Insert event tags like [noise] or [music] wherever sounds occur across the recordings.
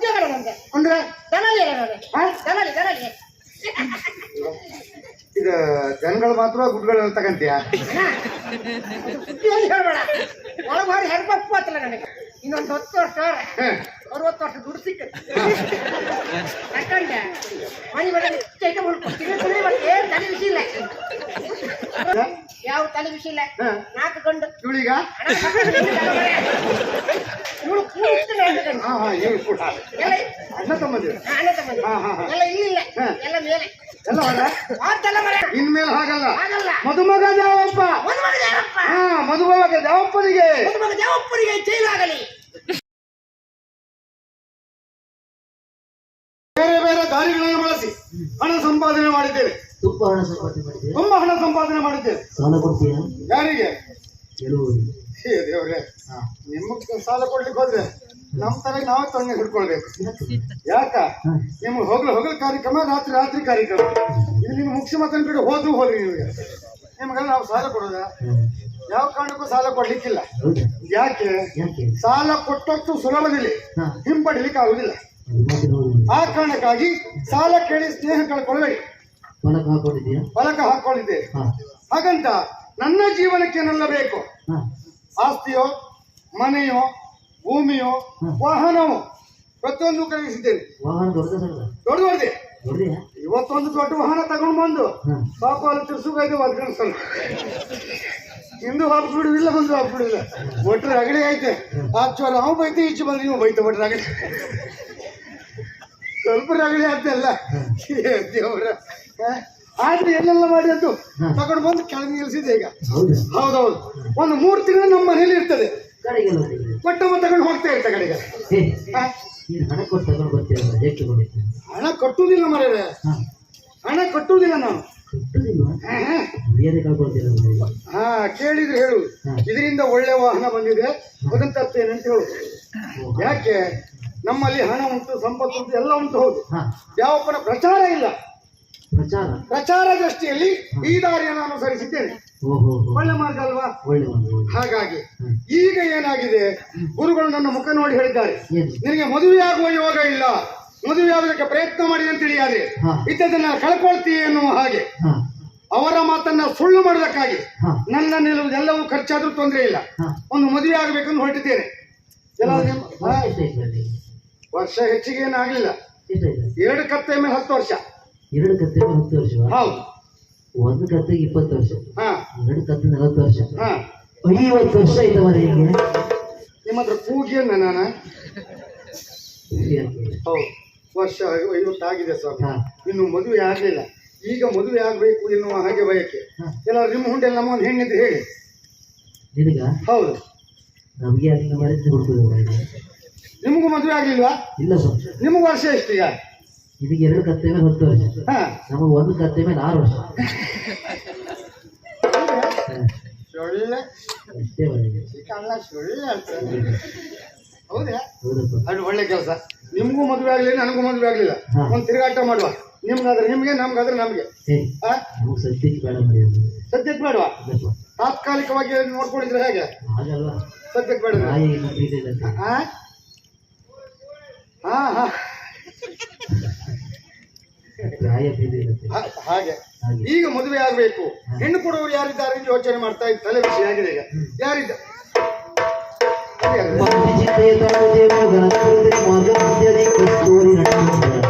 ಉದ್ಯೋಗ ನಮ್ಗೆ. ಅಂದ್ರೆ? ದನಲಿ ದನಲಿ ದನಲಿ. ಇದು ಜನಗಳು ಮಾತ್ರ ಗುಡ್ಗಳು ತಗಂತೀಯ? ಹೇಳ್ಬೇಡ. ಒಳಗೆ ಬಾರಿ ಹೆರ್ಬಪ್ಪು ಆತಲ್ಲ ನನಗೆ. ಇನ್ನೊಂದು ಹತ್ತು ವರ್ಷ. ಅರವತ್ತು ವರ್ಷ ದುಡ್ಡು ಸಿಕ್ಕತ್ತೆ. ಯಾಕಂದ್ರೆ ಮನೆ ಸುಮ್ಮನೆ ಮತ್ತೆ ಏನ್ ತಲೆ ವಿಷಯ ಇಲ್ಲ. ಯಾವ ತಲೆ ಬಿಸಿ ಇಲ್ಲ. ನಾಲ್ಕು ಗಂಡು. ಇವಳೀಗ ಇವಳು ಕೂಡಿಸ್ತು ನಾಲ್ಕು ಗಂಡು ಹಾ ಹಾ ಕೂಡ. ಎಲ್ಲ ಅಣ್ಣ ತಮ್ಮದಿರು. ಹಾ, ಅಣ್ಣ ತಮ್ಮಂದಿರು. ಹಾ, ಹಾ, ಹಾ. ಎಲ್ಲ ಇಲ್ಲಿಲ್ಲ. ಹಾ. ಎಲ್ಲ ಮೇಲೆ. ಎಲ್ಲ ಹೊರ ಮಾತೆಲ್ಲ ಮರೆ. ಇನ್ಮೇಲೆ ಹಾಗಲ್ಲ. ಆಗಲ್ಲ ಮದುಮಗ ದೇವಪ್ಪ. ಒಂದು ಮಗ ದೇವಪ್ಪ. ಹಾ ಮದುಮಗ ದೇವಪ್ಪನಿಗೆ. ಒಂದು ಮಗ ದೇವಪ್ಪನಿಗೆ ಜೈಲಾಗಲಿ. ಬೇರೆ ಬೇರೆ ದಾರಿಗಳನ್ನು ಬಳಸಿ ಹಣ ಸಂಪಾದನೆ ಮಾಡಿದ್ದೇವೆ. ತುಪ್ಪ ಹಣ ಸಂಪಾದನೆ ಮಾಡಿದೆ ತುಂಬಾ ಹಣ ಸಂಪಾದನೆ ಮಾಡಿದ್ದೇವೆ. ಸಾಲ ಕೊಡ್ತೀನಿ ಯಾರಿಗೆ? ಕೆಲವರಿಗೆ. ಹೇ ದೇವ್ರೆ ನಿಮಗೆ ಸಾಲ ಕೊಡ್ಲಿಕ್ಕೆ ಹೋದ್ರೆ ನಮ್ ತರ ನಾವ್ ತೊಂದರೆ ಹಿಡ್ಕೊಳ್ಬೇಕು. ಯಾಕ? ನಿಮ್ಗೆ ಹೋಗ್ಲು ಹೋಗಲು ಕಾರ್ಯಕ್ರಮ ರಾತ್ರಿ ರಾತ್ರಿ ಕಾರ್ಯಕ್ರಮ. ಇದು ನಿಮ್ಮ ಮುಖ್ಯಮಂತ್ರಿ ಕಡೆ ಹೋದ್ರು ಹೋದ್ರಿ ನಿಮಗೆ ನಿಮ್ಗೆಲ್ಲ ನಾವು ಸಾಲ ಕೊಡೋದ? ಯಾವ ಕಾರಣಕ್ಕೂ ಸಾಲ ಕೊಡ್ಲಿಕ್ಕಿಲ್ಲ. ಯಾಕೆ? ಸಾಲ ಕೊಟ್ಟಷ್ಟು ಸುಲಭದಲ್ಲಿ ಹಿಂಪಡಿಲಿಕ್ಕೆ ಆಗುದಿಲ್ಲ ಆ ಕಾರಣಕ್ಕಾಗಿ ಸಾಲ ಕೇಳಿ ಸ್ನೇಹ ಕಳ್ಕೊಳ್ಳಬೇಡಿ. ಹಾಕೊಂಡಿದ್ಯಾ ಫಲಕ ಹಾಕೊಂಡಿದ್ದೆ. ಹಾಗಂತ ನನ್ನ ಜೀವನಕ್ಕೆ ಬೇಕು? ಆಸ್ತಿಯೋ ಮನೆಯೋ ಭೂಮಿಯೋ ವಾಹನವು? ಪ್ರತಿಯೊಂದು ಕರಗಿಸಿದ್ದೇನೆ ವಾಹನ ದೊಡ್ಡ ದೊಡ್ಡ ದೊಡ್ಡದೆ ಇವತ್ತೊಂದು ದೊಡ್ಡ ವಾಹನ ತಗೊಂಡು ಬಂದು ಪಾಪ ಅಲ್ಲಿ ತಿರ್ಸುಗೈದು ಒದ್ಕಣಿಸಲ್ಲ ಇಂದು ಹಾಕ್ಬಿಡುವಿಲ್ಲ ಒಂದು ಹಾಕ್ಬಿಡುವಿಲ್ಲ ಒಟ್ರೆ ಅಗಡಿ ಐತೆ. ಆ ನಾವು ಬೈತೆ ಈಚೆ ಬಂದು ನೀವು ಬೈತೆ ಒಟ್ರೆ ಅಗಡಿ. ಸ್ವಲ್ಪ ರಗಳಿ ಆಯ್ತಲ್ಲ ಅಲ್ಲ ದೇವ್ರ? ಆದ್ರೆ ಎಲ್ಲೆಲ್ಲ ಮಾಡಿ ಅದು ತಗೊಂಡು ಬಂದು ಕೆಳಗೆ ನಿಲ್ಸಿದೆ ಈಗ. ಹೌದಾ. ಹೌದೌದು. ಒಂದು ಮೂರು ತಿಂಗಳು ನಮ್ಮ ಮನೇಲಿ ಇರ್ತದೆ? ಕೊಟ್ಟವ ತಗೊಂಡು ಹೋಗ್ತಾ ಇರ್ತ ಕಡೆಗೆ? ನೀನು ಹಣ ಕೊಟ್ಟು ತಗೊಂಡು ಬರ್ತೀಯಲ್ಲ ಎಷ್ಟು ಹಣ ಕಟ್ಟುವುದಿಲ್ಲ ಮರೇ ಹಣ ಕಟ್ಟುವುದಿಲ್ಲ ಕಟ್ಟುದಿಲ್ವಾ? ಹ, ಕೇಳಿದ್ರೆ ಹೇಳು. ಇದರಿಂದ ಒಳ್ಳೆ ವಾಹನ ಬಂದಿದೆ. ಅದನ್ನ ತರ್ತೇನೆ ಅಂತ ಹೇಳು. ಯಾಕೆ? ನಮ್ಮಲ್ಲಿ ಹಣ ಉಂಟು ಸಂಪತ್ತು ಉಂಟು ಎಲ್ಲ ಉಂಟು ಹೌದು. ಯಾವ ಯಾವಪ್ಪನ ಪ್ರಚಾರ ಇಲ್ಲ. ಪ್ರಚಾರ? ಪ್ರಚಾರ ದೃಷ್ಟಿಯಲ್ಲಿ ಈ ದಾರಿಯನ್ನು ಅನುಸರಿಸಿದ್ದೇನೆ. ಒಳ್ಳೆ ಮಾರ್ಗ ಅಲ್ವಾ? ಹಾಗಾಗಿ ಈಗ ಏನಾಗಿದೆ? ಗುರುಗಳು ನನ್ನ ಮುಖ ನೋಡಿ ಹೇಳಿದ್ದಾರೆ. ನಿನಗೆ ಮದುವೆ ಆಗುವ ಯೋಗ ಇಲ್ಲ. ಮದುವೆಯಾಗುವುದಕ್ಕೆ ಪ್ರಯತ್ನ ಮಾಡಿ ಅಂತ ತಿಳಿಯಾದೆ. ಹಾ. ಇದ್ದದನ್ನ ಕಳ್ಕೊಳ್ತೀಯ ಎನ್ನುವ ಹಾಗೆ. ಅವರ ಮಾತನ್ನ ಸುಳ್ಳು ಮಾಡೋದಕ್ಕಾಗಿ ನನ್ನ ನನ್ನ ನಿಲ್ಲುವುದೆಲ್ಲವೂ ಖರ್ಚಾದ್ರೂ ತೊಂದರೆ ಇಲ್ಲ. ಒಂದು ಮದುವೆ ಆಗಬೇಕಂತ ಹೊರಟಿದ್ದೇನೆ. ವರ್ಷ ಹೆಚ್ಚಿಗೆ ಏನಾಗ್ಲಿಲ್ಲ. ಎರಡು ಕತ್ತೆ ಮೇಲೆ ಹತ್ತು ವರ್ಷ. ಎರಡು ಕತ್ತೆ ಹತ್ತು ವರ್ಷ ಹೌದು. ಒಂದು ಕತ್ತು ಇಪ್ಪತ್ತು ವರ್ಷ. ಹಾ. ಎರಡು ಕತ್ತು ನಲವತ್ತು ವರ್ಷ. ಹಾ. ಐವತ್ತು ವರ್ಷ ಆಯ್ತು ಮರ ನಿಮ್ಮ ಹತ್ರ ಕೂಗಿಯನ್ನ ನಾನು? ಹೌದು. ವರ್ಷ ಐವತ್ತು ಐವತ್ತಾಗಿದೆ ಸರ್ ಇನ್ನು ಮದುವೆ ಆಗಲಿಲ್ಲ. ಈಗ ಮದುವೆ ಆಗಬೇಕು ಎನ್ನುವ ಹಾಗೆ ಬಯಕೆ. ಎಲ್ಲ ನಿಮ್ಮ ಹುಂಡೆಲ್ಲ ನಮ್ಮ ಒಂದು ಹೆಣ್ಣಿದ್ರೆ ಹೇಳಿ. ನಿನಗ? ಹೌದು. ನಮಗೆ ಅಲ್ಲಿಂದ ಮರೆತು ನಿಮಗೂ ಮದುವೆ ಆಗಲಿಲ್ವಾ? ಇಲ್ಲ ಸರ್ ನಿಮಗೂ ವರ್ಷ ಎಷ್ಟು ಈಗ ನಿನಗೆ ಎರಡು ಕತ್ತೆ ಮೇಲೆ ಹತ್ತು ವರ್ಷ. ನಮಗೆ ಒಂದು ಕತ್ತೆ ಮೇಲೆ ಆರು ವರ್ಷ. ಅಷ್ಟೇ ಅದು ಒಳ್ಳೆ ಕೆಲಸ. ನಿಮಗೂ ಮದುವೆ ಆಗಲಿಲ್ಲ ನನಗೂ ಮದುವೆ ಆಗಲಿಲ್ಲ. ಒಂದು ತಿರುಗಾಟ ಮಾಡುವ. ನಿಮ್ಗಾದ್ರೆ ನಿಮ್ಗೆ ನಮ್ಗಾದ್ರೆ ನಮ್ಗೆ. ಸದ್ಯಕ್ಕೆ ಬೇಡ ಸದ್ಯಕ್ಕೆ ಬೇಡವಾ? ತಾತ್ಕಾಲಿಕವಾಗಿ ನೋಡ್ಕೊಂಡಿದ್ರೆ ಹೇಗೆ? ಅಲ್ಲವಾ. ಸದ್ಯಕ್ಕೆ ಬೇಡ? ಹಾ. ಹಾ, ಹಾಗೆ ಈಗ ಮದುವೆ ಆಗ್ಬೇಕು. ಹೆಣ್ಣು ಕೊಡೋರು ಯಾರಿದ್ದಾರೆ ಅಂತ ಯೋಚನೆ ಮಾಡ್ತಾ ಇದ್ದ ತಲೆ ವಿಷಯ ಆಗಿದೆ ಈಗ. ಯಾರಿದ್ದ? ಮಗ.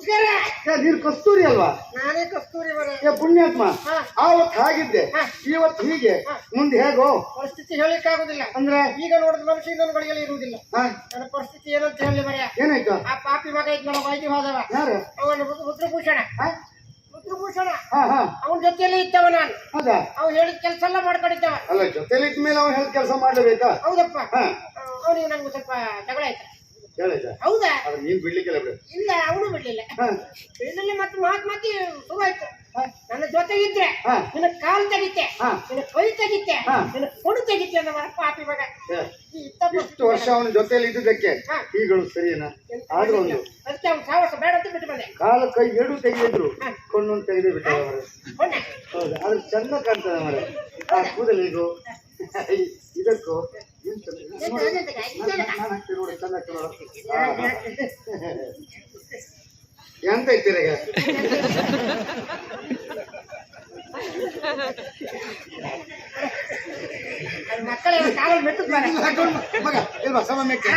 ನಮಸ್ಕಾರ ಏ, ನೀನು ಕಸ್ತೂರಿ ಅಲ್ವಾ? ನಾನೇ ಕಸ್ತೂರಿ ಏ ಪುಣ್ಯಾತ್ಮ ಹಾ. ಆವತ್ತು ಹಾಗಿದ್ದೆ. ಇವತ್ತು ಹೀಗೆ. ಮುಂದೆ ಹೇಗೋ? ಪರಿಸ್ಥಿತಿ ಹೇಳಿಕ್ಕಾಗುದಿಲ್ಲ ಅಂದ್ರೆ? ಈಗ ನೋಡಿದ ಮನುಷ್ಯ ಇನ್ನೊಂದು ಗಳಿಗೆಲ್ಲ ಇರುವುದಿಲ್ಲ. ನನ್ನ ಪರಿಸ್ಥಿತಿ ಏನಂತ ಹೇಳಿ ಬರೆಯ ಏನಾಯ್ತು? ಆ ಪಾಪಿ ಮಗ ಇದ್ ನಮ್ಮ ವೈದ್ಯ ಹೋದವ ಯಾರು? ಅವನು ರುದ್ರಭೂಷಣ. ಹಾ? ರುದ್ರಭೂಷಣ. ಅವನ ಜೊತೆಯಲ್ಲಿ ಇದ್ದವ ನಾನು. ಹೌದಾ? ಅವ್ನು ಹೇಳಿದ ಕೆಲಸ ಎಲ್ಲ ಮಾಡ್ಕೊಂಡಿದ್ದವ. ಅಲ್ಲ ಜೊತೆಲಿ ಇದ್ದ ಮೇಲೆ ಅವನು ಹೇಳಿ ಕೆಲಸ ಮಾಡಬೇಕಾ ಹೌದಪ್ಪ. ಅವನಿಗೆ ನಂಗೆ ಸ್ವಲ್ಪ ಜಗಳ ಆಯ್ತು. ಹೇಳಿದ ಹೌದಾ? ಆದ್ರೆ ನೀನ್ ಬಿಡ್ಲಿಕ್ಕಿಲ್ಲ ಬಿಡು. ಇಲ್ಲ ಅವನು ಬಿಡ್ಲಿಲ್ಲ. ಹಾ. ಬಿಡ್ಲಿಲ್ಲ ಮತ್ತೆ ಮಾತು ಮಾತಿ ಶುರು ಆಯ್ತು. ಹಾ. ನನ್ನ ಜೊತೆ ಇದ್ರೆ ಹಾ. ನಿನ್ನ ಕಾಲು ತೆಗಿತೆ ಹಾ. ನಿನ್ನ ಕೈ ತೆಗಿತೆ ಹಾ. ನಿನ್ನ ಕೊಡು ತೆಗಿತೆ ಮರ ಪಾಪಿ ಮಗ ಏ, ಈ ಇತ್ತ ಇಷ್ಟು ವರ್ಷ ಅವನ ಜೊತೆಲಿ ಇದ್ದಕ್ಕೆ ಹಾ. ಈಗಳು ಸರಿನಾ? ಆದ್ರೂ ಒಂದು. ಅದಕ್ಕೆ ಅವ್ನು ಸಾವಸ ಬೇಡ ಅಂತ ಬಿಟ್ಟು ಬಂದೆ. ಕಾಲು ಕೈ ಎರಡು ತೆಗೆದಿದ್ರು ಕೊಂಡು ತೆಗೆದು ಬಿಟ್ಟ ಹೊಣ್ಣೆ ಹೌದು? ಅದ್ರ ಚಂದ ಕಾಣ್ತದೆ ಮರೆ ಆ ಕೂದಲಿಗೂ ಇದಕ್ಕೂ? ಎಂತ- ಐತಿ ಈಗ ಅದು ಮಕ್ಕಳೇ ಕಾಲಲ್ಲಿ ಮೆಟ್ಟುದ್ ಬೇಡ. ಮಗ ಇಲ್ವಾ ಸಮ ಮೆಕ್ಕೆ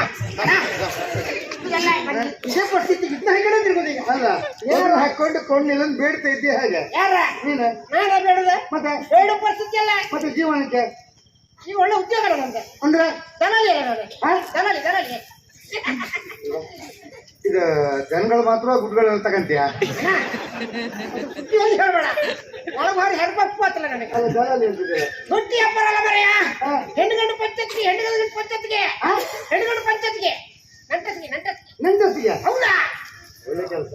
ಇದೆಲ್ಲ ಮತ್ತೆ ಇದೇ ಪರಿಸ್ಥಿತಿಗೆ ಇದ್ನ ಹೆಂಗಡೆ ತಿರ್ಗೋದು ಈಗ? ಅಲ್ಲ ಏನು ಹಾಕೊಂಡು ಕೊಂಡಿಲ್ಲ ಬೇಡ್ತಾ ಇದ್ದೀಯ ಹಾಗೆ ನೀನು ನಾನು ಬೇಡದ ಮತ್ತೆ ಬೇಡ ಪರಿಸ್ಥಿತಿ ಅಲ್ಲ ಮತ್ತೆ ಜೀವನಕ್ಕೆ ಈಗ ಒಳ್ಳೆ ಉದ್ಯೋಗ ನಮ್ಗೆ. ಅಂದ್ರೆ? ದನಲಿ ಅಲ್ಲ ನಾನು ಹಾ? ದನಲಿ ದನಲಿ. ಇದು ಜನಗಳು ಮಾತ್ರ ಗುಡ್ಗಳು ತಗಂತೀಯ? ಹೇಳ್ಬೇಡ. ಒಳಗೆ ಬಾರಿ ಹೆರ್ಬಪ್ಪು ಆತಲ್ಲ ನನಗೆ ಅದು ಹಬ್ಬ ಅಲ್ಲ ಮರೆಯ ಹಾ. ಹೆಣ್ಣು ಗಂಡು ಪಂಚಾಯತ್ಗೆ ಹೆಣ್ಣು ಗಂಡು ಪಂಚಾಯತ್ಗೆ. ಹೆಣ್ಣು ಗಂಡು ಪಂಚಾಯತ್ಗೆ. ನಂಟಸ್ಗೆ ನಂಟಸ್ಗೆ. ನನ್ ಹೌದಾ? ಒಳ್ಳೆ ಕೆಲಸ.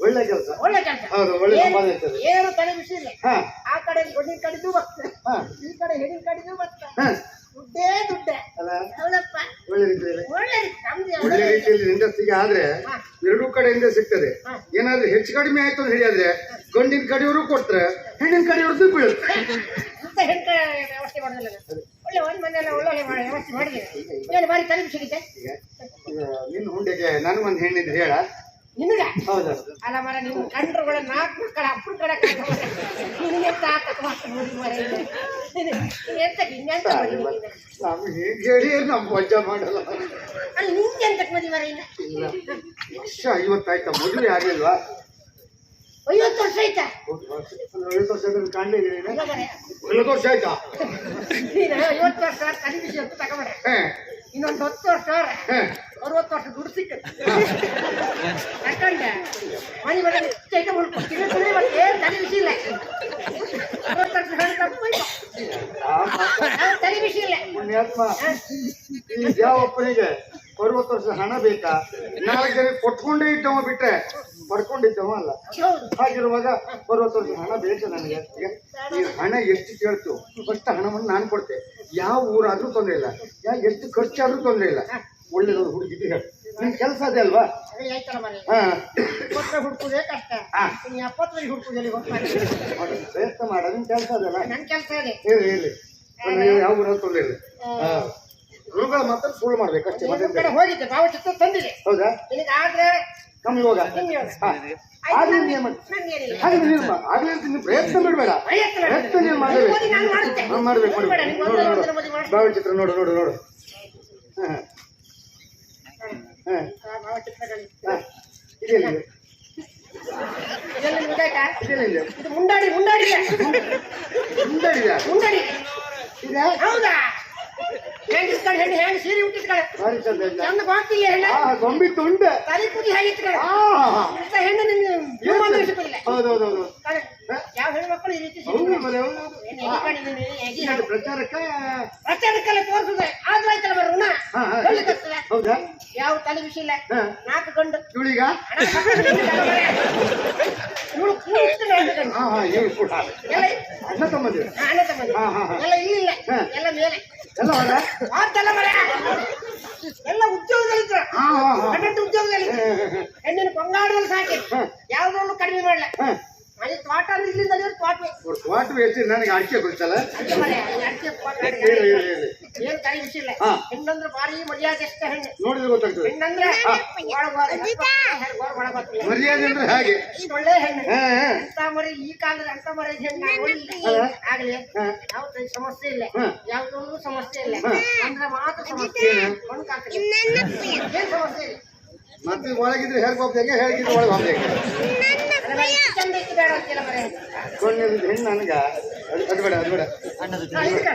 ಒಳ್ಳೆ ಕೆಲಸ. ಒಳ್ಳೆ ಕೆಲಸ. ಹೌದು ಒಳ್ಳೆ ಸಂಪಾದನೆ ಇರ್ತದೆ. ಏನು ತಲೆ ಬಿಸಿ ಇಲ್ಲ. ಹಾ. ಆ ಕಡೆ ಹೆಣ್ಣಿನ ಕಡಿದು ಬರ್ತದೆ ಹಾ. ಈ ಕಡೆ ಹೆಣ್ಣಿನ ಕಡಿದು ಬರ್ತದೆ ಹಾ. ದುಡ್ಡೇ ದುಡ್ಡೇ. ಅಲ್ಲ. ಹೌದಪ್ಪ. ಒಳ್ಳೆ ರೀತಿಯಲ್ಲಿ. ಒಳ್ಳೆ ನಮ್ದು ಒಳ್ಳೆ ರೀತಿಯಲ್ಲಿ ಹೆಂಡತಿಗೆ ಆದ್ರೆ. ಎರಡೂ ಕಡೆಯಿಂದ ಸಿಗ್ತದೆ. ಏನಾದ್ರೂ ಹೆಚ್ಚು ಕಡಿಮೆ ಆಯ್ತು ಅಂತ ಹೇಳಿದ್ರೆ ಗಂಡಿನ ಕಡೆಯವರು ಕೊಡ್ತಾರೆ ಹೆಣ್ಣಿನ ಕಡೆಯವ್ರದ್ದು ಬೀಳುತ್ತೆ ಅಂತ ಹೆಣ್ಕ ವ್ಯವಸ್ಥೆ ಮಾಡೋದಿಲ್ಲ ಒಳ್ಳೆ ಒಂದು ಮನೆಯಲ್ಲ ಒಳ್ಳೆ ಮಾಡಿ- ವ್ಯವಸ್ಥೆ ಮಾಡಿದ್ದೀನಿ ಏನು ಬಾರಿ ತಲೆ ಬಿಸಿಗಿದೆ ಈಗ ಈಗ ನಿನ್ನ ಹುಂಡೆಗೆ ನನಗೊಂದು ಹೆಣ್ಣಿದ್ರೆ ಹೇಳ. ಅಲ್ಲ ಮರ ನಿಮ್ಮ ಕಂಡ್ರುಗಳ ನಾಲ್ಕು ಮಕ್ಕಳ ಅಪ್ಪನ ಕಡೆ ನಿನಗೆ ಎಂತ ಹಿಂಗೆಂತ ನಾವು ಹೇಗೆ ಹೇಳಿ ನಮ್ಮ ವಜ್ಜ ಮಾಡಲ್ಲ. ಅಲ್ಲಿ ನಿಂಗೆ ಎಂತಕ್ ಮದಿ ಮರ ಇಲ್ಲ. ವರ್ಷ ಐವತ್ತಾಯ್ತಾ ಮದುವೆ ಆಗಿಲ್ವಾ? ಐವತ್ತು ವರ್ಷ ಆಯ್ತಾ? ಐವತ್ತು ವರ್ಷ ಆದ್ರೆ ಕಾಣಲೇ ಇಲ್ಲ ಇಲ್ಲ ಐವತ್ತು ವರ್ಷ ಆಯ್ತಾ? ಐವತ್ತು ವರ್ಷ ತಗೊಂಬರ ಹೇ. ಇನ್ನೊಂದು ಹತ್ತು ವರ್ಷ ಅರವತ್ತು ವರ್ಷ ದುಡ್ಡು ಸಿಕ್ಕತ್ತೆ. ಯಾಕಂದ್ರೆ ಮನೆ ಮನೆ ಚೈತ ಮಾಡ್ಕೊಡ್ತೀನಿ ಕುಡಿ ಮತ್ತೆ ತಲೆ ಬಿಸಿ ಇಲ್ಲ. ಅರವತ್ತು ವರ್ಷ ತಲೆ ಬಿಸಿ ಇಲ್ಲ. ಈ ಯಾವಪ್ಪನಿಗೆ ಅರವತ್ತು ವರ್ಷ ಹಣ ಬೇಕಾ? ನಾಲ್ಕು ಜನ ಕೊಟ್ಕೊಂಡೇ ಇದ್ದವ ಬಿಟ್ರೆ ಪಡ್ಕೊಂಡಿದ್ದವ ಅಲ್ಲ. ಹಾಗಿರುವಾಗ ಅರವತ್ತು ವರ್ಷ ಹಣ ಬೇಕು ನನಗೆ. ಈ ಹಣ ಎಷ್ಟು ಕೇಳ್ತು? ಫಸ್ಟ್ ಹಣವನ್ನು ನಾನು ಕೊಡ್ತೆ. ಯಾವ ಊರಾದ್ರೂ ತೊಂದರೆ ಇಲ್ಲ. ಎಷ್ಟು ಖರ್ಚಾದ್ರೂ ತೊಂದರೆ ಇಲ್ಲ. ಒಳ್ಳೇದು ಹುಡುಗಿದ್ದು ಹೇಳಿ. ನಿನ್ ಕೆಲಸ ಅದೇ ಅಲ್ವಾ? ಹಾ. ಹುಡ್ಕುದೇ ಕಷ್ಟ. ಹುಡ್ಕುದಲ್ಲಿ ಪ್ರಯತ್ನ ಮಾಡ. ನಿಮ್ ಕೆಲಸ ಅದಲ್ಲ ನನ್ನ ಕೆಲಸ ಇದೆ. ಹೇಳಿ ಹೇಳಿ. ಯಾವ ಊರಲ್ಲಿ ತೊಂದರೆ ಇಲ್ಲ. ರೋಗ ಮಾತ್ರ ಸುಳ್ಳು ಮಾಡ್ಬೇಕು ಅಷ್ಟೇ ಇನ್ನೊಂದು ಮತ್ತೆ ಕಡೆ ಹೋಗಿದ್ದೆ ಭಾವಚಿತ್ರ ತಂದಿದೆ. ಹೌದಾ? ನಿನಗೆ ಆದ್ರೆ ಕಮ್ಮಿ ಯೋಗ ಹಾಗೆ ನೀನು ಆಗಲಿ ಅಂತ ಪ್ರಯತ್ನ ಮಾಡಬೇಡ. ಪ್ರಯತ್ನ ನೀನು ಮಾಡಬೇಕು. ನೋಡು ಒಂದರ ಭಾವಚಿತ್ರ ನೋಡು ನೋಡು ನೋಡು. ಇದೆಲ್ಲ ಇದು ಮುಂಡಾಡಿ ಮುಂಡಾಡಿ ಮುಂಡಾಡಿ ಹೌದಾ? ಹೆಂಗ್ ಇಸ್ಕೊಂಡು ಹೆಣ್ಣು ಹೆಂಗ್ ಸೀರೆ ಉಟ್ಟಿಸ್ಕೊಳ್ಳೆ ಭಾರಿ ಚಂದ ಇಲ್ಲ ಚಂದ ಬಾಕ್ತಿಗೆ ಹೆಣ್ಣು ಆ ಗೊಂಬಿ ತುಂಡ ತಲೆ ಕುದಿ ಹಾಗೆ ಇಟ್ಕೊಳ್ಳೆ. ಆ ಇಂಥ ಹೆಣ್ಣು ಜೀವಮಾನ ಇರಿಸಿಕೊಳ್ಳಿಲ್ಲ. ಹೌದು ಹೌದು ಹೌದು. ಕಾಣೆ. ಯಾವ ಹೆಣ್ಮಕ್ಳು ಈ ರೀತಿ ಹೌದು ಸಿಗ್ತಾರೆ? ಮರೆ ಹೌದು ಹೌದು. ಏನು ಎಗಿಕೊಂಡಿದ್ದೀನಿ, ಎಗಿ ಇದು ಹಾಡು. ಪ್ರಚಾರಕ್ಕೆ? ಪ್ರಚಾರಕ್ಕೆಲ್ಲ ತೋರಿಸಿದ್ರೆ ಆಗ್ಲಾಯ್ತಲ್ಲ ಬರ ಋಣ. ಹಾ ಹಾ ಗಂಡು ಕರ್ತದೆ. ಹೌದಾ? ಯಾವ ತಲೆ ವಿಷಯ ಇಲ್ಲ. ಹಾ. ನಾಲ್ಕು ಗಂಡು. ಇವಳೀಗ? ಹಣ ಕಟ್ಟೋದು ಎರಡು ಗಂಡು. ಹಾ ಹಾ ಕೂಡ. ಎಲ್ಲ ಅಣ್ಣ ತಮ್ಮ ಹಾ, ಅಣ್ಣ ತಮ್ಮಂದಿರು. ಹಾ, ಹಾ, ಹಾ. ಎಲ್ಲ ಇಲ್ಲಿಲ್ಲ. ಹಾ. ಎಲ್ಲ ಮೇಲೆ. ಎಲ್ಲ ಹೋದ ಮಾತಲ್ಲ ಮರೆ ಎಲ್ಲ ಉದ್ಯೋಗದಲ್ಲಿದ್ರು ಹಾ ಹಾ ಹಾ ಹನ್ನೆರಡು ಉದ್ಯೋಗದಲ್ಲಿ ಹೆಣ್ಣಿನ ಕೊಂಗಾಡದಲ್ಲಿ ಸಾಕಿ ಹಾ. ಯಾವ್ದ್ರಲ್ಲೂ ಕಡಿಮೆ ಮಾಡಲ್ಲ ಹಾ ಮನೆ ತೋಟ ಅಂದ್ರೆ ಇಲ್ಲಿಂದ ಅಲ್ಲಿವರೆಗೆ ತೋಟವೇ ವಾಟ್ ವೇಸ್ಟ್ ನನಗೆ ಅಡಿಕೆ ಗೊತ್ತಲ್ಲ ಅದೇ ಮರೆ, ಅಲ್ಲಿ ಅಡ್ಕೆ ಹೆಣ್ಣಂದ್ರೆ ಭಾರಿ ಮರ್ಯಾದೆ ಅಷ್ಟ ಹೆಣ್ಣು ನೋಡಿದ್ರೆ ಗೊತ್ತಾಗ್ತದೆ. ಹೆಣ್ಣಂದ್ರೆ. ಮರ್ಯಾದೆ ಅಂದ್ರೆ ಹಾಗೆ. ಒಳ್ಳೆ ಹೆಣ್ಣು ಅಂತ ಮರಿ ಈ ಕಾಲದ ಅಂತ ಮರಿ ಹೆಣ್ಣು ಆಗಲಿ. ಯಾವ್ದು ಸಮಸ್ಯೆ ಇಲ್ಲ. ಯಾವ್ದೊಂದು ಸಮಸ್ಯೆ ಇಲ್ಲ. ಅಂದ್ರೆ ಮಾತ್ರ ಸಮಸ್ಯೆ ಏನು? ಸಮಸ್ಯೆ ಇಲ್ಲ? ಮತ್ತೆ ಒಳಗಿದ್ರೆ ಹೇಗೆ ಹೋಗ್ಬೇಕು ಹೇಗಿದ್ರೆ ಒಳಗೆ ಹೋಗ್ಬೇಕು ಹೆಣ್ಣು ನನಗ. ಅದು ಬೇಡ ಅದು ಬೇಡ. ಹಾ,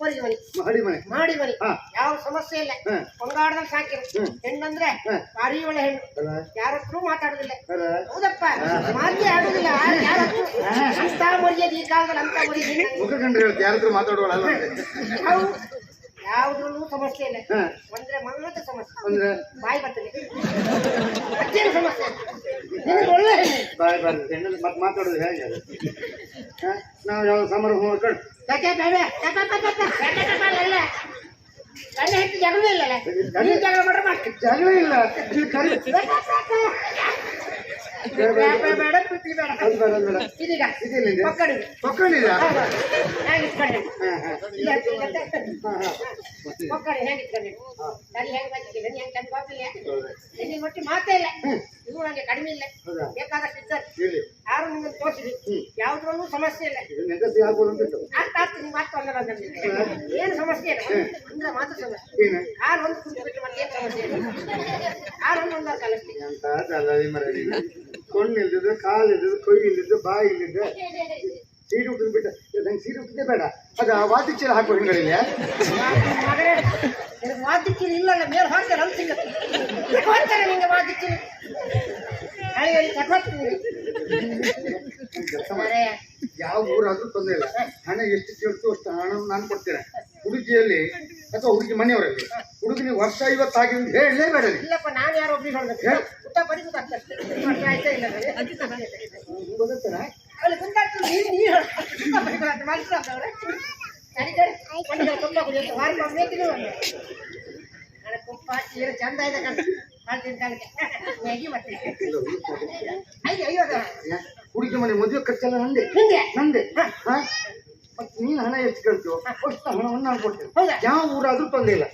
ಹೊರಗೆ ಮನೆ. ಮಾಡಿ ಮನೆ. ಮಾಡಿ ಮನೆ. ಹಾ. ಯಾವ ಸಮಸ್ಯೆ ಇಲ್ಲ. ಹಾ. ಕೊಂಗಾಡದಲ್ಲಿ ಸಾಕಿರು. ಹ್ಮ್. ಹೆಣ್ಣಂದ್ರೆ. ಭಾರಿ ಒಳ್ಳೆ ಹೆಣ್ಣು. ಅಲ್ಲ ಯಾರ ಹತ್ರ ಮಾತಾಡುದಿಲ್ಲ. ಅಲ್ಲ ಹೌದಪ್ಪ. ಮಾತೇ ಆಡುದಿಲ್ಲ. ಯಾರ ಹತ್ರ ಅಂತ ಮರ್ಯಾದೆ ಈ ಕಾಲದಲ್ಲಿ ಅಂತ ಮರ್ಯಾದೆ ಮುಖ ಕಂಡ್ರೆ ಹೇಳ್ತೆ ಯಾರತ್ರ ಮಾತಾಡುವಲ್ಲ ಅಲ್ಲ ಅಂತೆ. ಯಾವ್ದ್ರಲ್ಲೂ ಸಮಸ್ಯೆ ಇಲ್ಲ. ಹಾ. ಒಂದ್ರೆ ಮಾತ್ರ ಸಮಸ್ಯೆ. ಅಂದ್ರೆ? ಬಾಯಿ ಬರ್ತದೆ ಮತ್ತೇನು ಸಮಸ್ಯೆ? ನಿನಗೆ ಒಳ್ಳೆ ಹೆಣ್ಣು. ಬಾಯ್ ಬರ್ತದೆ ಮತ್ತೆ ಮಾತಾಡೋದು ಹೇಗೆ ಅದು? ಹಾ? ನಾವು ಯಾವ ಸಮಾರಂಭ ಮಾಡ್ಕೊಂಡು ಯಾಕೆ ಬೇಡ? ಯಾಕೆ ಬೇಡ? ಯಾಕೆ ಬೇಡ? ಅಲ್ಲ. ಗಂಡ ಹೆಂಡತಿ ಜಗಳವೇ ಇಲ್ಲಲ್ಲ ನೀನು ಜಗಳ ಮಾಡ್ರೆ ಮಾಡ್ತೀನಿ ಜಗಳ ಇಲ್ಲ ನೀವು ಕರಿ ಬೇಡ, ಬೇಡ, ಬೇಡ ಬೇಡ ಪ್ರೀತಿ ಬೇಡ ಅದು ಬೇಡ, ಅದು ಬೇಡ. ಇದೀಗ ಇದಿಲ್ಲ ಇದು. ಮಕ್ಕಳು ಮಕ್ಕಳಿಲ್ಲ ಹೌದು. ಹ್ಯಾಂಗ್ ಇಟ್ಕೊಂಡೆ ಹಾ ಹಾ ಇಲ್ಲ ಮತ್ತೆ ಹಾ ಹಾ ಮಕ್ಕಳು ಹೆಂಗ್ ಇಟ್ಕೊಂಡೆ ಸರಿ ಹೆಂಗ್ ಬರ್ತಿದ್ದೀನಿ ನೀನ್ ಹೆಂಗ್ ತಂದು ಬಾಪಿಲ್ಲ ಹೌದು. ನಿನ್ನ ಒಟ್ಟಿ ಮಾತೇ ಇಲ್ಲ ಇದು ನನಗೆ ಕಡಿಮೆ ಇಲ್ಲ ಹೌದಾ? ಬೇಕಾದಷ್ಟು ಇದ್ದಾರೆ ಹೇಳಿ ಯಾರು ನಿಮಗೆ ತೋರಿಸಿದ್ರಿ ಯಾವ್ದ್ರಲ್ಲೂ ಸಮಸ್ಯೆ ಇಲ್ಲ ಇದು ನೆಗಸಿ ಆಗ್ಬೋದು ಅಂತ ಇತ್ತು. ಆಗ್ತಾ ಆಗ್ತೀನಿ ಮಾತು ಅಂದ್ರೆ ಬಂದಿದೆ ಏನು ಸಮಸ್ಯೆ ಇಲ್ಲ ಅಂದ್ರೆ ಮಾತ್ರ ಸಮಸ್ಯೆ ಏನು ಕಾಲು ಒಂದು ಕುಂತು ಬಿಟ್ಟು ಮತ್ತೆ ಏನು ಸಮಸ್ಯೆ ಇಲ್ಲ ಕಾಲು ಒಂದು ಒಂದಾರ ಕಾಲಷ್ಟೇ ಅಂತ ಅದಲ್ಲ ಈ ಮರ ಕಣ್ಣು ಇಲ್ದಿದ್ದು ಕಾಲು ಇಲ್ದಿದ್ದು ಕೈ ಇಲ್ದಿದ್ದು ಬಾಯಿ ಇಲ್ದಿದ್ದು ಸೀರೆ ಉಟ್ಟಿದ್ ಬಿಟ್ಟು ನಂಗೆ ಸೀರೆ ಉಟ್ಟಿದ್ದೆ ಬೇಡ ಅದು ಆ ವಾತಿ ಚೀಲ ಹಾಕೋ ಹಿಂಗಳಿಲ್ಲ ಮಗನೇ ನಿನಗೆ ವಾದ್ಯಕ್ಕೀಲಿ ಇಲ್ಲಲ್ಲ ಮೇಲೆ ಹಾಕ್ತಾರೆ ಅಲ್ಲಿ ಸಿಗುತ್ತೆ ಹೋಗ್ತಾರೆ ನಿಂಗೆ ವಾದ್ಯಕ್ಕೀಲಿ ಹಳಿ ಹಳಿ ತಗೊಳ್ತೀನಿ ಮರೆ ಯಾವ ಊರಾದ್ರೂ ತೊಂದರೆ ಇಲ್ಲ. ಹಣ ಎಷ್ಟು ಕೇಳ್ತು ಅಷ್ಟು ಹಣ ನಾನು ಕೊಡ್ತೇನೆ. ಹುಡುಗಿಯಲ್ಲಿ ಅಥವಾ ಹುಡುಗಿ ಮನೆಯವರಲ್ಲಿ. ಹುಡುಗಿನ ವರ್ಷ ಐವತ್ತಾಗಿ ಅಂತ ಹೇಳಲೇಬೇಡ ನೀನು. ಇಲ್ಲಪ್ಪ ನಾನು ಯಾರೋ? ಅಲ್ಲಿ ನೀನು ಏನು ಚಂದ ಇದೆ ಕಣ. ಹುಡುಗ. ಮನೆ ಮದುವೆ ಖರ್ಚೆಲ್ಲ ನಂದೆ ನಂದೆ ಮತ್ತೆ ನೀನು ಹಣ ಎಷ್ಟು ಕೇಳ್ತೀವೋ ಅಷ್ಟು ಹಣವನ್ನು ನಾನು ಕೊಡ್ತೇನೆ ಯಾವ ಊರಾದ್ರೂ ತೊಂದರೆ ಇಲ್ಲ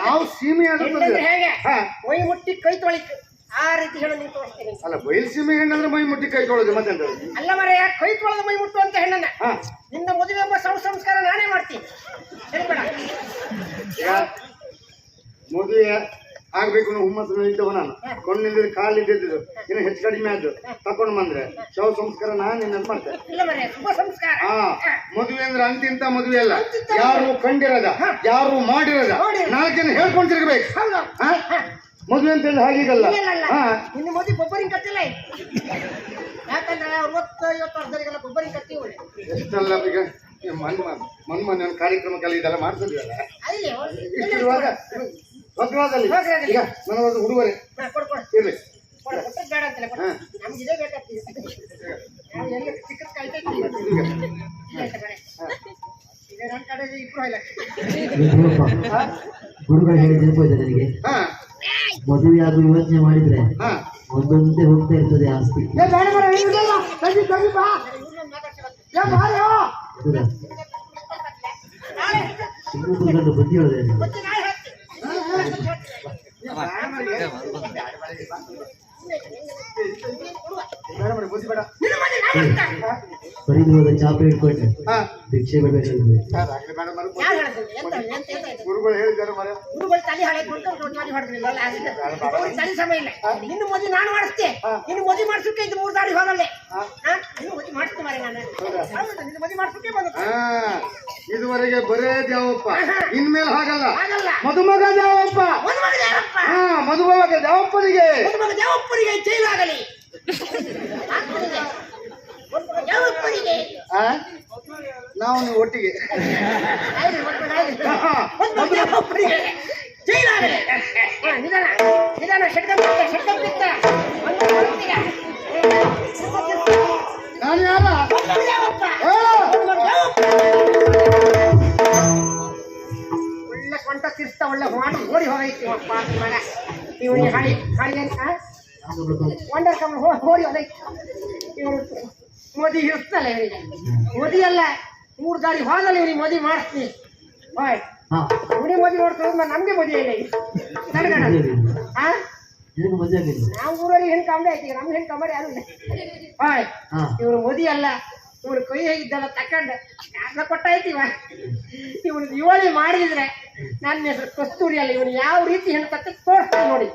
ಯಾವ ಸೀಮೆ ಆದ್ರೂ ತೊಂದರೆ ಮೈ ಮುಟ್ಟಿ ಕೈ ತೊಳಿತು ಆ ರೀತಿ ಹೇಳು ನೀನು ತೋರಿಸ್ತೀನಿ ಅಲ್ಲ ಬಯಲ್ಸೀಮೆ ಹೆಣ್ಣಂದ್ರೆ ಮೈ ಮುಟ್ಟಿ ಕೈ ತೊಳೋದು ಮತ್ತೆ? ಅಲ್ಲ ಮರೆ ಕೈ ತೊಳೆದ ಮೈ ಮುಟ್ಟು ಅಂತ ಹೆಣ್ಣನ್ನ ನಿನ್ನ ಮದುವೆ ಸಂವ ಸಂಸ್ಕಾರ ನಾನೇ ಮಾಡ್ತೀನಿ ಹೇಳ್ಬೇಡ ಮದುವೆ ಆಗ್ಬೇಕು ಅನ್ನೋ ಹುಮ್ಮಸ್ಸು ಇದ್ದವ ನಾನು. ಕೊಂಡಿದ್ದು ಕಾಲು ಇದ್ದಿದ್ದು. ಇನ್ನು ಹೆಚ್ಚು ಕಡಿಮೆ ಆದ್ದು. ತಕೊಂಡು ಬಂದ್ರೆ. ಶವ ಸಂಸ್ಕಾರ ನಾನು ನಿನ್ನ ಸಂಸ್ಕಾರ. ಹಾ ಮದುವೆ ಅಂದ್ರೆ ಅಂತಿಂತ ಮದುವೆ ಅಲ್ಲ. ಯಾರು ಕಂಡಿರದ ಯಾರು ಮಾಡಿರದ ನಾಲ್ಕು ಜನ ಹೇಳ್ಕೊಂಡು ತಿರ್ಗಬೇಕು. ಮದುವೆ ಅಂತ ಹೇಳಿ ಹಾಗೀಗಲ್ಲ ಇಲ್ಲ ಹಾ. ಮದುವೆ ಯಾಕಂದ್ರೆ ಅರವತ್ತು ಐವತ್ತು ವರ್ಷದವರಿಗೆಲ್ಲ ಎಷ್ಟಲ್ಲ ಈಗ ಕಾರ್ಯಕ್ರಮಕ್ಕೆಲ್ಲ ಇದೆಲ್ಲ ಮಾಡ್ತಿದ್ವಲ್ಲ? ಅಲ್ಲಿ ಇಷ್ಟಿರುವಾಗ ಈಗ ನನ್ನ ಒಂದು ಉಡುಗೊರೆ ಕೊಡು ಕೊಡು. ಇರ್ಲಿ. ಬೇಡ ಅಂತಲ್ಲ. ನಮ್ಗೆ ಇದೇ ಬೇಕಾಗ್ತದೆ. ಚಿಕ್ಕದ್ ಕಾಯ್ತೈತಿ ಈಗ. ಈಗ. ನನ್ನ ಕಡೆ ಇಬ್ರು ಇಲ್ಲ ಗುರುಗಳು ಹೇಳಿ ನೆನಪೋಯ್ತು ನನಗೆ ಹಾ. ಮದುವೆ ಆಗುವ ಯೋಚನೆ ಮಾಡಿದ್ರೆ ಹಾ. ಒಂದೊಂದೇ ಹೋಗ್ತಾ ಇರ್ತದೆ ಆಸ್ತಿ. ಬುದ್ಧಿ ಹೇಳಿದೆ மேடம் புத்தி படம் ಹೋದ ಚಾಪೆ ಇಟ್ಕೊಂಡೆ ಹಾ. ಭಿಕ್ಷೆ ಬಿಡ್ಬೇಕಾಗಿದೆ ಅದಾಗ್ಲಿ ಬೇಡ ಮರ ಯಾರು ಹೇಳಿದ್ರು? ಎಂತ ಎಂತ ಎಂತ ಇದು? ಗುರುಗಳು ಹೇಳಿದ್ದಾರೆ ಮರ ಹುಡುಗರು ತಲೆ ಹಳೆ ಕೊಡ್ಕೊಂಡು ದೊಡ್ಡ ಮಾಡಿ ಹೊಡೆದ್ರಿಲ್ಲ ಅಲ್ಲ ಅಷ್ಟೇ. ತಲೆ ಸಮಯ ಇಲ್ಲ. ಇನ್ನು ಮದುವೆ ನಾನು ಮಾಡಿಸ್ತೆ. ಇನ್ನು ಮದುವೆ ಮಾಡಿಸೋಕೆ ಇದು ಮೂರು ದಾರಿ ಹೋಗಲ್ಲೇ. ಹಾ? ಇನ್ನು ಮದುವೆ ಮಾಡಿಸ್ತೆ ಮಾರೆ ನಾನು. ಹೌದು, ನಿನ್ನ ಮದುವೆ ಮಾಡಿಸೋಕೆ ಬಂದ ಹಾ. ಇದುವರೆಗೆ ಬರೇ ದೇವಪ್ಪ. ಇನ್ಮೇಲೆ ಹಾಗಲ್ಲ. ಆಗಲ್ಲ ಮದುಮಗ ದೇವಪ್ಪ. ಮದುಮಗ ಯಾರಪ್ಪ ಹಾ ಮದುಮಗ ದ್ಯಾವಪ್ಪನಿಗೆ ಮದುವೆ ದೇವಪ್ಪನಿಗೆ ಜೈಲಾಗಲಿ [laughs] ಆತ್ಮನಿಗೆ. ಮದುವೆ ದೇವಪ್ಪನಿಗೆ ಆ ನಾವು ನೀವು ಒಟ್ಟಿಗೆ. ಆಯ್ತು, ಮದುವೆ ಆಯ್ತು. ಹಾ, ಮದುವೆ ದೇವಪ್ಪನಿಗೆ ಜೈಲಾಗಲಿ ಹಾ, ನಿಧಾನ ನಿಧಾನ ಷಡ್ಗಂ ಬಿತ್ತ ಷಡ್ಗಂ ಬಿತ್ತ ಒಂದು ಹೊರಟಿಗ. ನಾನು ಯಾರ? ಮದುವೆ ದೇವಪ್ಪ ಆ, ಮದುವೆ ದೇವಪ್ಪ. ಒಳ್ಳೆ ಸ್ವಂತ ತಿರ್ಸ್ತಾ ಒಳ್ಳೆ ಮಾಡಿ ಓಡಿ ಹೋಗೈತಿ. ಅಪ್ಪ ಮಗ ಇವನಿಗೆ ಹಳಿ ಹಳಿ ಅಂತ. ವಂಡರ್ ಕಮ್ ಓಡಿ ಹೋದೈತಿ ಇವನು ಮೋದಿ ಇರ್ತಲ್ಲ ಇವರಿಗೆ. ಮೋದಿ ಅಲ್ಲ ಮೂರು ದಾರಿ ಹೋದಲ್ಲ ಇವನಿಗೆ ಮೋದಿ ಮಾಡಿಸ್ತೀನಿ. ಬಾಯ್. ಹಾ. ಇವನಿಗೆ ಮೋದಿ ಮಾಡ್ತಾರೆ ನಮಗೆ ಮೋದಿ ಇಲ್ಲ ನಡ್ಗಣ ಹಾ ನಾವು ಊರಲ್ಲಿ ಹೆಣ್ಣು ಕಾಂಬೆ ಐತಿ ಈಗ ಹೆಣ್ ಹೆಣ್ಣು ಕಾಂಬಾರಿ ಯಾರು ಇಲ್ಲ. ಬಾಯ್. ಮೋದಿ ಅಲ್ಲ ಇವ್ರ ಕೈ ಹೇಗಿದ್ದಲ್ಲ ತಕೊಂಡೆ ಯಾಕೆ ಕೊಟ್ಟಾಯ್ತಿವ ಇವನು ದಿವಾಳಿ ಮಾಡಿದ್ರೆ ನನ್ನ ಹೆಸರು ಕಸ್ತೂರಿ ಅಲ್ಲ ಇವನು ಯಾವ ರೀತಿ ಹೆಣ್ಣು ತಕ್ಕ ತೋರಿಸ್ತಾರೆ ನೋಡಿ.